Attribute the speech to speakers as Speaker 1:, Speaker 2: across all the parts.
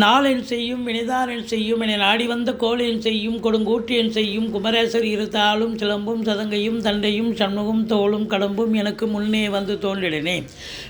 Speaker 1: நாளென் செய்யும் வினைதானென் செய்யும் என நாடி வந்த கோளென் செய்யும் கொடுங்கூற்றியன் செய்யும் குமரேசர் இருத்தாலும் சிலம்பும் சதங்கையும் தண்டையும் சண்முகம் தோளும் கடம்பும் எனக்கு முன்னே வந்து தோன்றிடனே.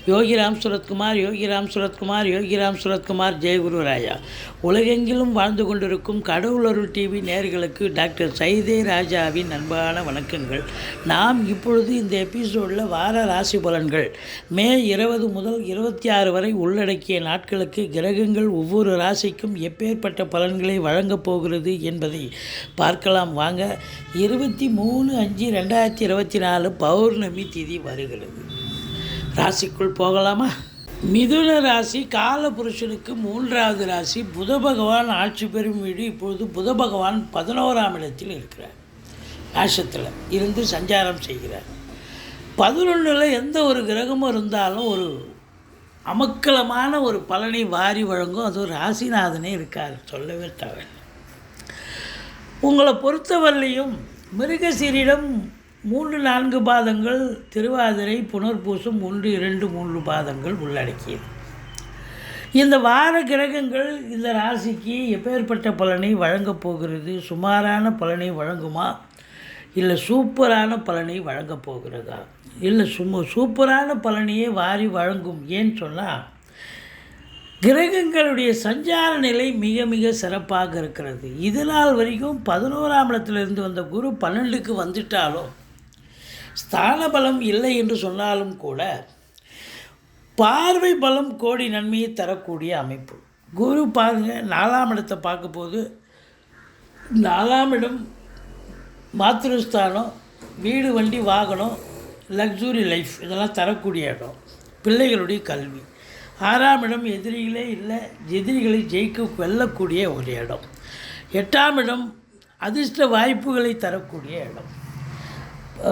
Speaker 1: யோகிராம் சுரத்குமார் யோகிராம் சுரத்குமார் யோகிராம் சுரத்குமார் ஜெயகுருராஜா உலகெங்கிலும் வாழ்ந்து கொண்டிருக்கும் கடவுளருள் டிவி நேர்களுக்கு டாக்டர் சைதே ராஜாவின் அன்பான வணக்கங்கள். நாம் இப்பொழுது இந்த எபிசோடில் வார ராசி பலன்கள். மே இருபது முதல் இருபத்தி ஆறு வரை உள்ளடக்கிய நாட்களுக்கு கிரகங்கள் ஒவ்வொரு ராசிக்கும் எப்பேற்பட்ட பலன்களை வழங்கப் போகிறது என்பதை பார்க்கலாம். வாங்க இருபத்தி மூணு அஞ்சு ரெண்டாயிரத்தி இருபத்தி நாலு பௌர்ணமி திதி வருகிறது. ராசிக்குள் போகலாமா? மிதுன ராசி காலபுருஷனுக்கு மூன்றாவது ராசி புத பகவான் ஆட்சி பெறும் வீடு இப்பொழுது புத பகவான் பதினோராம் இடத்தில் இருக்கிறார். நாசத்தில் இருந்து சஞ்சாரம் செய்கிறார். பதினொன்றில் எந்த ஒரு கிரகமும் இருந்தாலும் ஒரு அமக்கலமான ஒரு பலனை வாரி வழங்கும். அது ஒரு ராசிநாதனே இருக்கார். சொல்லவே தவிர உங்களை பொறுத்தவரையிலையும் மிருகசீரிடம் மூன்று நான்கு பாதங்கள் திருவாதிரை புனர்பூசம் ஒன்று இரண்டு மூன்று பாதங்கள் உள்ளடக்கியது. இந்த வார கிரகங்கள் இந்த ராசிக்கு எப்பேற்பட்ட பலனை வழங்கப் போகிறது? சுமாரான பலனை வழங்குமா? இல்லை சூப்பரான பலனை வழங்கப் போகிறதா? இல்லை சும்மா சூப்பரான பலனையே வாரி வழங்கும் ஏன்னு சொன்னால் கிரகங்களுடைய சஞ்சார நிலை மிக மிக சிறப்பாக இருக்கிறது. இது நாள் வரைக்கும் பதினோராம் இடத்திலிருந்து வந்த குரு பன்னெண்டுக்கு வந்துட்டாலும் ஸ்தான பலம் இல்லை என்று சொன்னாலும் கூட பார்வை பலம் கோடி நன்மையை தரக்கூடிய அமைப்பு. குரு பாருங்க நாலாம் இடத்தை பார்க்கும்போது நாலாம் இடம் மாத்திருஸ்தானம் வீடு வண்டி வாகனம் லக்ஸுரி லைஃப் இதெல்லாம் தரக்கூடிய இடம். பிள்ளைகளுடைய கல்வி. ஆறாம் இடம் எதிரிகளே இல்லை எதிரிகளை ஜெயிக்க வெல்லக்கூடிய ஒரு இடம். எட்டாம் இடம் அதிர்ஷ்ட வாய்ப்புகளை தரக்கூடிய இடம்.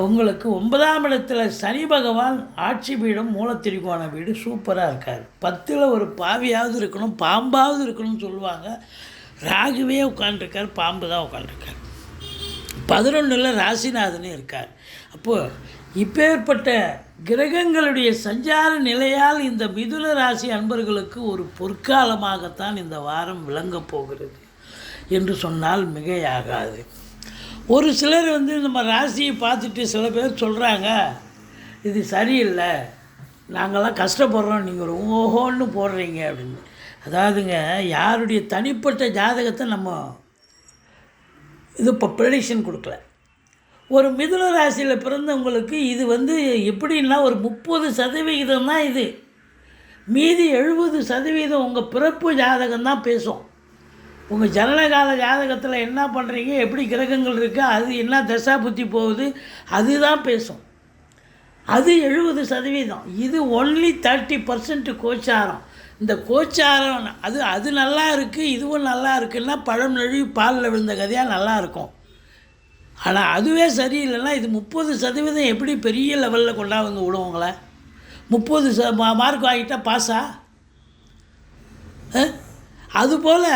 Speaker 1: உங்களுக்கு ஒன்பதாம் இடத்துல சனி பகவான் ஆட்சி பீடம் மூலத்திரிகோண வீடு சூப்பராக இருக்கார். பத்தில் ஒரு பாவியாவது இருக்கணும் பாம்பாவது இருக்கணும்னு சொல்லுவாங்க. ராகுவே உட்காந்துருக்கார் பாம்பு தான் உட்காந்துருக்கார் பதினொன்றில் ராசிநாதனே இருக்கார். அப்போது இப்பேற்பட்ட கிரகங்களுடைய சஞ்சார நிலையால் இந்த மிதுன ராசி அன்பர்களுக்கு ஒரு பொற்காலமாகத்தான் இந்த வாரம் விளங்கப் போகிறது என்று சொன்னால் மிகையாகாது. ஒரு சிலர் வந்து நம்ம ராசியை பார்த்துட்டு சில பேர் சொல்கிறாங்க இது சரியில்லை நாங்கள்லாம் கஷ்டப்படுறோம் நீங்கள் ஓஹோன்னு போடுறீங்க அப்படின்னு. அதாவதுங்க யாருடைய தனிப்பட்ட ஜாதகத்தை நம்ம இது இப்போ ப்ரெடிக்ஷன் கொடுக்கல. ஒரு மிதுன ராசியில் பிறந்தவங்களுக்கு இது வந்து எப்படின்னா ஒரு முப்பது சதவிகிதம் தான் இது. மீதி எழுபது சதவீதம் உங்கள் பிறப்பு ஜாதகம் தான் பேசும். உங்கள் ஜனனகால ஜாதகத்தில் என்ன பண்ணுறீங்க எப்படி கிரகங்கள் இருக்குது அது என்ன தசா புத்தி போகுது அதுதான் பேசும். அது எழுபது சதவீதம். இது ஒன்லி தேர்ட்டி பர்சன்ட் கோச்சாரம். இந்த கோச்சாரம் அது அது நல்லா இருக்குது இதுவும் நல்லா இருக்குன்னா பழம் நழுவி பாலில் விழுந்த கதையாக நல்லாயிருக்கும் ஆனால் அதுவே சரியில்லைன்னா இது முப்பது சதவீதம் எப்படி பெரிய லெவலில் கொண்டா வந்து விடுவோங்களே? முப்பது ச மார்க் வாங்கிட்டால் பாஸா? அதுபோல்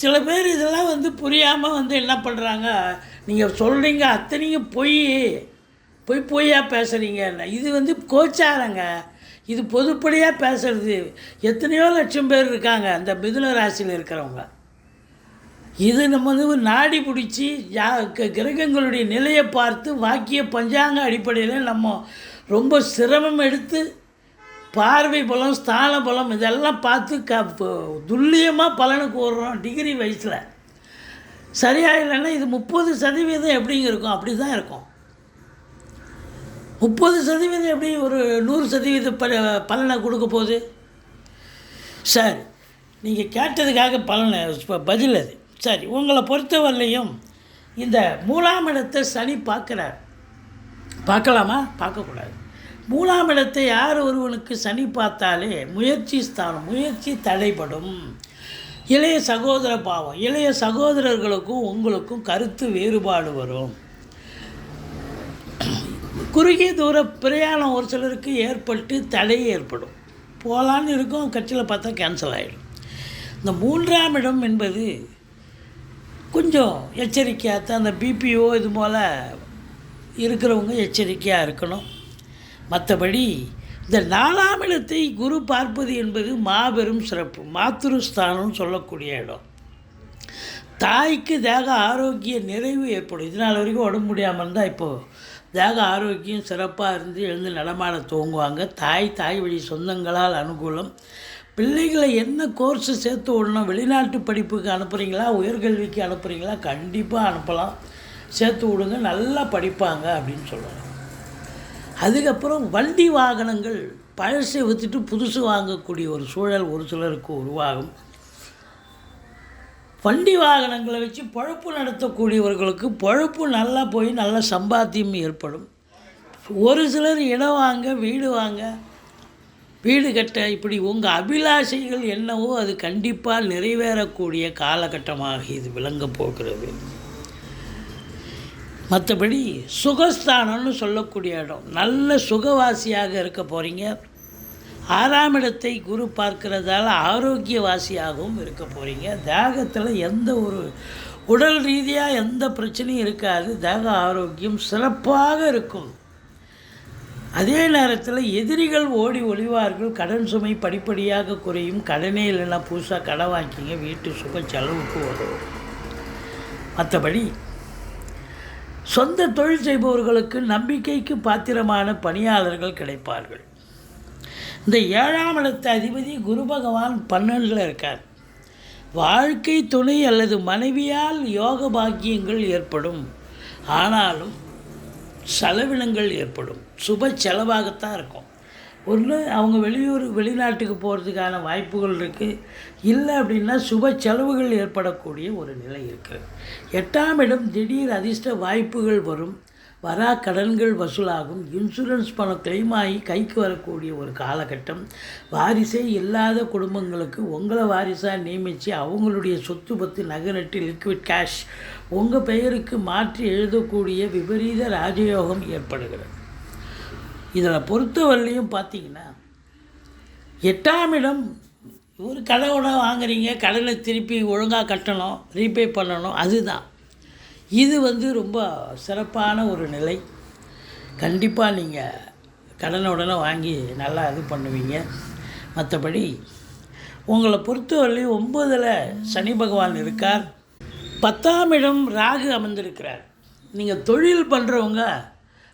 Speaker 1: சில பேர் இதெல்லாம் வந்து புரியாமல் வந்து என்ன பண்ணுறாங்க நீங்கள் சொல்கிறீங்க அத்தனையும் பொய். பொய் பொய்யாக பேசுகிறீங்க இது வந்து கோச்சாரங்க. இது பொதுப்படியாக பேசுகிறது எத்தனையோ லட்சம் பேர் இருக்காங்க அந்த மிதுன ராசியில் இருக்கிறவங்க. இது நம்ம வந்து நாடி பிடிச்சி யா க- கிரகங்களுடைய நிலையை பார்த்து வாக்கிய பஞ்சாங்க அடிப்படையில் நம்ம ரொம்ப சிரமம் எடுத்து பார்வை பலம் ஸ்தான பலம் இதெல்லாம் பார்த்து க துல்லியமாக பலனுக்கு வர்றோம் டிகிரி வயசில். சரியாக இல்லைன்னா இது முப்பது சதவீதம் எப்படிங்க இருக்கும்? அப்படி தான் இருக்கும். முப்பது சதவீதம் எப்படி ஒரு நூறு சதவீத ப பலனை கொடுக்க போகுது? சரி நீங்கள் கேட்டதுக்காக பலனை பதில் அது. சரி உங்களை பொறுத்தவரையிலையும் இந்த மூலாம் இடத்தை சனி பார்க்குறார். பார்க்கலாமா? பார்க்கக்கூடாது. மூலாம் இடத்தை யார் ஒருவனுக்கு சனி பார்த்தாலே முயற்சி ஸ்தானம் முயற்சி தடைப்படும் இளைய சகோதர பாவம் இளைய சகோதரர்களுக்கும் உங்களுக்கும் கருத்து வேறுபாடு வரும். குறுகிய தூர பிரயாணம் ஒரு சிலருக்கு ஏற்பட்டு தடை ஏற்படும். போகலான்னு இருக்கும் கட்சியில் பார்த்தா கேன்சல் ஆகிடும் இந்த மூன்றாம் இடம் என்பது கொஞ்சம் எச்சரிக்கையாக தான். அந்த பிபிஓ இது போல் இருக்கிறவங்க எச்சரிக்கையாக இருக்கணும். மற்றபடி இந்த நாலாம் இடத்தை குரு பார்ப்பது என்பது மாபெரும் சிறப்பு. மாத்ருஸ்தானம் சொல்லக்கூடிய இடம். தாய்க்கு தேக ஆரோக்கிய நிறைவு ஏற்படும். இதனால் வரைக்கும் உடம்பு முடியாமல் இருந்தால் இப்போது தேக ஆரோக்கியம் சிறப்பாக இருந்து எழுந்து நடமாட துவங்குவாங்க. தாய் தாய் வழி சொந்தங்களால் அனுகூலம். பிள்ளைகளை என்ன கோர்ஸு சேர்த்து விடணும்? வெளிநாட்டு படிப்புக்கு அனுப்புகிறீங்களா உயர்கல்விக்கு அனுப்புகிறீங்களா கண்டிப்பாக அனுப்பலாம். சேர்த்து விடுங்க நல்லா படிப்பாங்க அப்படின்னு சொல்லலாம் அதுக்கப்புறம் வண்டி வாகனங்கள் பழசை விற்றுட்டு புதுசு வாங்கக்கூடிய ஒரு சூழல் ஒரு சிலருக்கு உருவாகும். வண்டி வாகனங்களை வச்சு பழப்பு நடத்தக்கூடியவர்களுக்கு பழப்பு நல்லா போய் நல்ல சம்பாத்தியம் ஏற்படும். ஒரு சிலர் இடம் வாங்க வீடு வாங்க வீடு கட்ட இப்படி உங்கள் அபிலாஷைகள் என்னவோ அது கண்டிப்பாக நிறைவேறக்கூடிய காலகட்டமாக இது விளங்க போகிறது. மற்றபடி சுகஸ்தானம்னு சொல்லக்கூடிய இடம். நல்ல சுகவாசியாக இருக்க போகிறீங்க ஆறாம் இடத்தை குரு பார்க்கிறதால ஆரோக்கியவாசியாகவும் இருக்க போகிறீங்க தேகத்தில் எந்த ஒரு உடல் ரீதியாக எந்த பிரச்சனையும் இருக்காது. தேக ஆரோக்கியம் சிறப்பாக இருக்கும். அதே நேரத்தில் எதிரிகள் ஓடி ஒளிவார்கள். கடன் சுமை படிப்படியாக குறையும். கடனே இல்லைன்னா புதுசாக கடன் வாங்கிக்கிங்க. வீட்டு சுக செலவுக்கு வரும் மற்றபடி சொந்த தொழில் செய்பவர்களுக்கு நம்பிக்கைக்கு பாத்திரமான பணியாளர்கள் கிடைப்பார்கள். இந்த ஏழாம் இடத்து அதிபதி குரு பகவான் பன்னெண்டில் இருக்கார். வாழ்க்கை துணை அல்லது மனைவியால் யோக பாக்கியங்கள் ஏற்படும். ஆனாலும் செலவினங்கள் ஏற்படும். சுப செலவாகத்தான் இருக்கும். ஒன்று அவங்க வெளியூர் வெளிநாட்டுக்கு போகிறதுக்கான வாய்ப்புகள் இருக்குது இல்லை அப்படின்னா சுப செலவுகள் ஏற்படக்கூடிய ஒரு நிலை இருக்குது எட்டாம் இடம் திடீர் அதிர்ஷ்ட வாய்ப்புகள் வரும். வரா கடன்கள் வசூலாகும். இன்சூரன்ஸ் பணம் கிளைம் ஆகி கைக்கு வரக்கூடிய ஒரு காலகட்டம். வாரிசே இல்லாத குடும்பங்களுக்கு உங்களை வாரிசாக நியமித்து அவங்களுடைய சொத்து பத்து நகை நட்டு லிக்விட் கேஷ் உங்கள் பெயருக்கு மாற்றி எழுதக்கூடிய விபரீத ராஜயோகம் ஏற்படுகிறது. இதில் பொறுத்தவரையிலையும் பார்த்தீங்கன்னா எட்டாம் இடம் ஒரு கடனை வாங்குறீங்க கடனை திருப்பி ஒழுங்காக கட்டணும் ரீபே பண்ணணும் அதுதான். இது வந்து ரொம்ப சிறப்பான ஒரு நிலை. கண்டிப்பாக நீங்கள் கடனை உடனே வாங்கி நல்லா இது பண்ணுவீங்க. மற்றபடி உங்களை பொறுத்தவரையிலையும் ஒம்பதில் சனி பகவான் இருக்கார். பத்தாம் இடம் ராகு அமர்ந்திருக்கிறார். நீங்கள் தொழில் பண்ணுறவங்க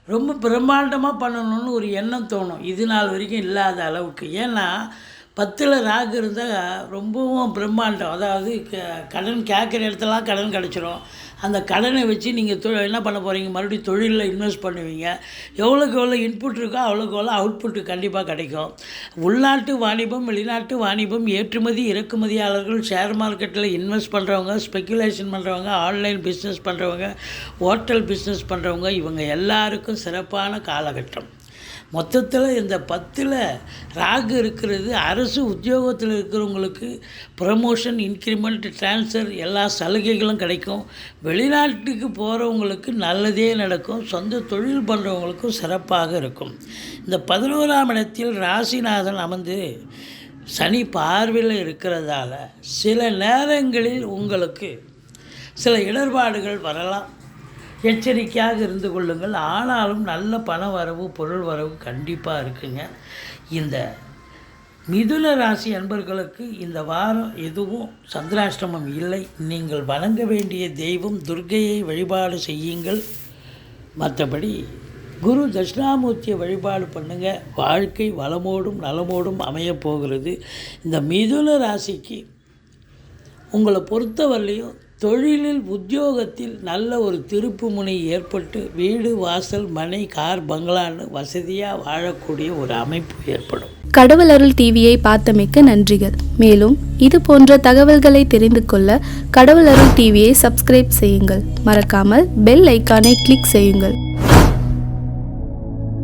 Speaker 1: ரொம்ப பிரம்மாண்டமாக பண்ணணும்னு ஒரு எண்ணம் தோணும். இது நாள் வரைக்கும் இல்லாத அளவுக்கு. ஏன்னா பத்தில் ராகு இருந்தால் ரொம்பவும் பிரம்மாண்டம். அதாவது க- கடன் கேட்குற இடத்துலாம் கடன் கிடச்சிரும். அந்த கடனை வச்சு நீங்கள் தொ என்ன பண்ண போகிறீங்க மறுபடியும் தொழிலில் இன்வெஸ்ட் பண்ணுவீங்க. எவ்வளோக்கு எவ்வளோ இன்புட் இருக்கோ அவ்வளோக்கு எவ்வளோ அவுட்புட் கண்டிப்பாக கிடைக்கும். உள்நாட்டு வாணிபம் வெளிநாட்டு வாணிபம் ஏற்றுமதி இறக்குமதியாளர்கள் ஷேர் மார்க்கெட்டில் இன்வெஸ்ட் பண்ணுறவங்க ஸ்பெக்குலேஷன் பண்ணுறவங்க ஆன்லைன் பிஸ்னஸ் பண்ணுறவங்க ஹோட்டல் பிஸ்னஸ் பண்ணுறவங்க இவங்க எல்லாருக்கும் சிறப்பான காலகட்டம். மொத்தத்தில் இந்த பத்தில் ராகு இருக்கிறது அரசு உத்தியோகத்தில் இருக்கிறவங்களுக்கு ப்ரமோஷன் இன்க்ரிமெண்ட் ட்ரான்ஸ்ஃபர் எல்லா சலுகைகளும் கிடைக்கும். வெளிநாட்டுக்கு போகிறவங்களுக்கு நல்லதே நடக்கும். சொந்த தொழில் பண்ணுறவங்களுக்கும் சிறப்பாக இருக்கும். இந்த பதினோராம் இடத்தில் ராசிநாதன் அமர்ந்து சனி பார்வையில் இருக்கிறதால சில நேரங்களில் உங்களுக்கு சில இடர்பாடுகள் வரலாம். எச்சரிக்கையாக இருந்து கொள்ளுங்கள். ஆனாலும் நல்ல பண வரவு பொருள் வரவு கண்டிப்பாக இருக்குங்க. இந்த மிதுன ராசி அன்பர்களுக்கு இந்த வாரம் எதுவும் சந்திராஷ்டமம் இல்லை. நீங்கள் வணங்க வேண்டிய தெய்வம் துர்கையை வழிபாடு செய்யுங்கள். மற்றபடி குரு தட்சிணாமூர்த்தியை வழிபாடு பண்ணுங்கள் வாழ்க்கை வளமோடும் நலமோடும் அமையப் போகிறது. இந்த மிதுன ராசிக்கு உங்களை பொறுத்தவரையிலையும் தொழிலில் உத்தியோகத்தில் நல்ல ஒரு திருப்பு முனை ஏற்பட்டு வீடு வாசல் மனை கார் பங்களான்னு வசதியாக வாழக்கூடிய ஒரு அமைப்பு ஏற்படும்.
Speaker 2: கடவுள் அருள் டிவியை பார்த்தமைக்க நன்றிகள். மேலும் இது போன்ற தகவல்களை தெரிந்து கொள்ள கடவுள் அருள் டிவியை சப்ஸ்கிரைப் செய்யுங்கள். மறக்காமல் பெல் ஐக்கானை கிளிக் செய்யுங்கள்.